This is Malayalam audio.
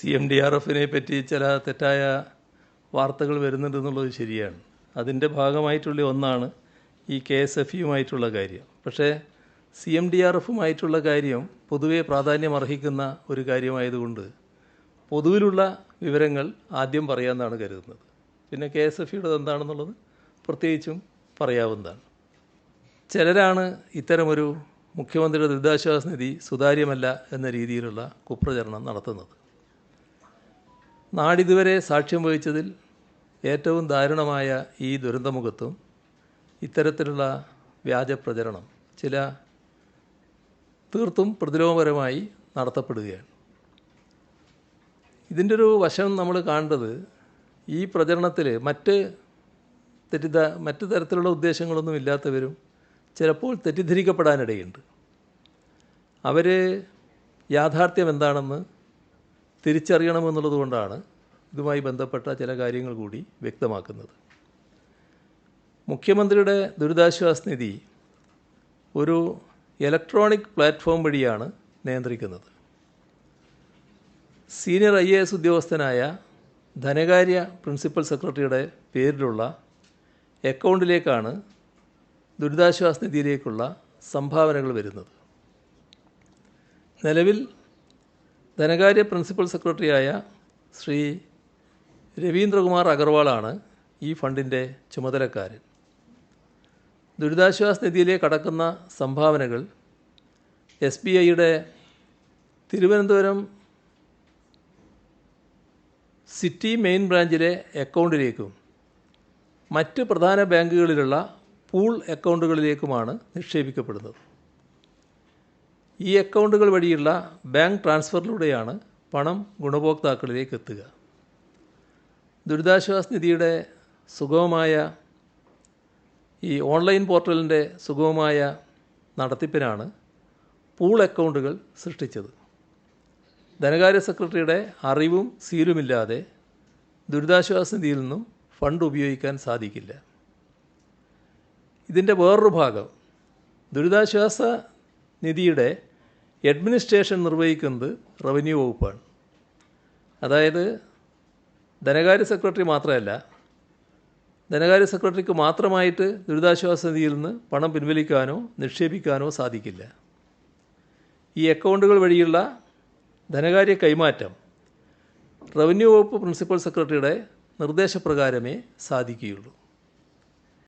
സി എം ഡി ആർ എഫിനെ പറ്റി ചില തെറ്റായ വാർത്തകൾ വരുന്നുണ്ടെന്നുള്ളത് ശരിയാണ്. അതിന്റെ ഭാഗമായിട്ടുള്ള ഒന്നാണ് ഈ കെ എസ് എഫ് യുമായിട്ടുള്ള കാര്യം. പക്ഷേ സി എം ഡി ആർ എഫുമായിട്ടുള്ള കാര്യം പൊതുവെ പ്രാധാന്യം അർഹിക്കുന്ന ഒരു കാര്യമായതുകൊണ്ട് പൊതുവിലുള്ള വിവരങ്ങൾ ആദ്യം പറയാമെന്നാണ് കരുതുന്നത്. പിന്നെ കെ എസ് എഫ് യുടെ എന്താണെന്നുള്ളത് പ്രത്യേകിച്ചും പറയാവുന്നതാണ്. ചിലരാണ് ഇത്തരമൊരു മുഖ്യമന്ത്രിയുടെ ദുരിതാശ്വാസ നിധി സുതാര്യമല്ല എന്ന രീതിയിലുള്ള കുപ്രചരണം നടത്തുന്നത്. നാടിതുവരെ സാക്ഷ്യം വഹിച്ചതിൽ ഏറ്റവും ദാരുണമായ ഈ ദുരന്തമുഖത്തും ഇത്തരത്തിലുള്ള വ്യാജ പ്രചരണം ചില തീർത്തും പ്രതിലോമപരമായി നടത്തപ്പെടുകയാണ്. ഇതിന്റെ ഒരു വശം നമ്മൾ കാണേണ്ടത് ഈ പ്രചരണത്തിൽ മറ്റ് തെറ്റിദ്ധ മറ്റു തരത്തിലുള്ള ഉദ്ദേശങ്ങളൊന്നും ഇല്ലാത്തവരും ചിലപ്പോൾ തെറ്റിദ്ധരിക്കപ്പെടാനിടയുണ്ട്. അവർ യാഥാർത്ഥ്യം എന്താണെന്ന് തിരിച്ചറിയണമെന്നുള്ളത് കൊണ്ടാണ് ഇതുമായി ബന്ധപ്പെട്ട ചില കാര്യങ്ങൾ കൂടി വ്യക്തമാക്കുന്നത്. മുഖ്യമന്ത്രിയുടെ ദുരിതാശ്വാസ നിധി ഒരു ഇലക്ട്രോണിക് പ്ലാറ്റ്ഫോം വഴിയാണ് നിയന്ത്രിക്കുന്നത്. സീനിയർ ഐ എ എസ് ഉദ്യോഗസ്ഥനായ ധനകാര്യ പ്രിൻസിപ്പൽ സെക്രട്ടറിയുടെ പേരിലുള്ള അക്കൗണ്ടിലേക്കാണ് ദുരിതാശ്വാസ നിധിയിലേക്കുള്ള സംഭാവനകൾ വരുന്നത്. നിലവിൽ ധനകാര്യ പ്രിൻസിപ്പൽ സെക്രട്ടറിയായ ശ്രീ രവീന്ദ്രകുമാർ അഗർവാളാണ് ഈ ഫണ്ടിന്റെ ചുമതലക്കാരൻ. ദുരിതാശ്വാസ നിധിയിലേക്ക് കടക്കുന്ന സംഭാവനകൾ എസ് ബി ഐയുടെ തിരുവനന്തപുരം സിറ്റി മെയിൻ ബ്രാഞ്ചിലെ അക്കൗണ്ടിലേക്കും മറ്റ് പ്രധാന ബാങ്കുകളിലുള്ള പൂൾ അക്കൗണ്ടുകളിലേക്കുമാണ് നിക്ഷേപിക്കപ്പെടുന്നത്. ഈ അക്കൗണ്ടുകൾ വഴിയുള്ള ബാങ്ക് ട്രാൻസ്ഫറിലൂടെയാണ് പണം ഗുണഭോക്താക്കളിലേക്ക് എത്തുക. ദുരിതാശ്വാസ നിധിയുടെ സുഗമമായ ഈ ഓൺലൈൻ പോർട്ടലിന്റെ സുഗമമായ നടത്തിപ്പിനാണ് പൂൾ അക്കൗണ്ടുകൾ സൃഷ്ടിച്ചത്. ധനകാര്യ സെക്രട്ടറിയുടെ അറിവും സീലുമില്ലാതെ ദുരിതാശ്വാസ നിധിയിൽ നിന്നും ഫണ്ട് ഉപയോഗിക്കാൻ സാധിക്കില്ല. ഇതിന്റെ വേറൊരു ഭാഗം ദുരിതാശ്വാസ നിധിയുടെ അഡ്മിനിസ്ട്രേഷൻ നിർവഹിക്കുന്നത് റവന്യൂ വകുപ്പാണ്. അതായത് ധനകാര്യ സെക്രട്ടറി മാത്രമല്ല ധനകാര്യ സെക്രട്ടറിക്ക് മാത്രമായിട്ട് ദുരിതാശ്വാസ നിധിയിൽ നിന്ന് പണം പിൻവലിക്കാനോ നിക്ഷേപിക്കാനോ സാധിക്കില്ല. ഈ അക്കൗണ്ടുകൾ വഴിയുള്ള ധനകാര്യ കൈമാറ്റം റവന്യൂ വകുപ്പ് പ്രിൻസിപ്പൽ സെക്രട്ടറിയുടെ നിർദ്ദേശപ്രകാരമേ സാധിക്കുകയുള്ളൂ.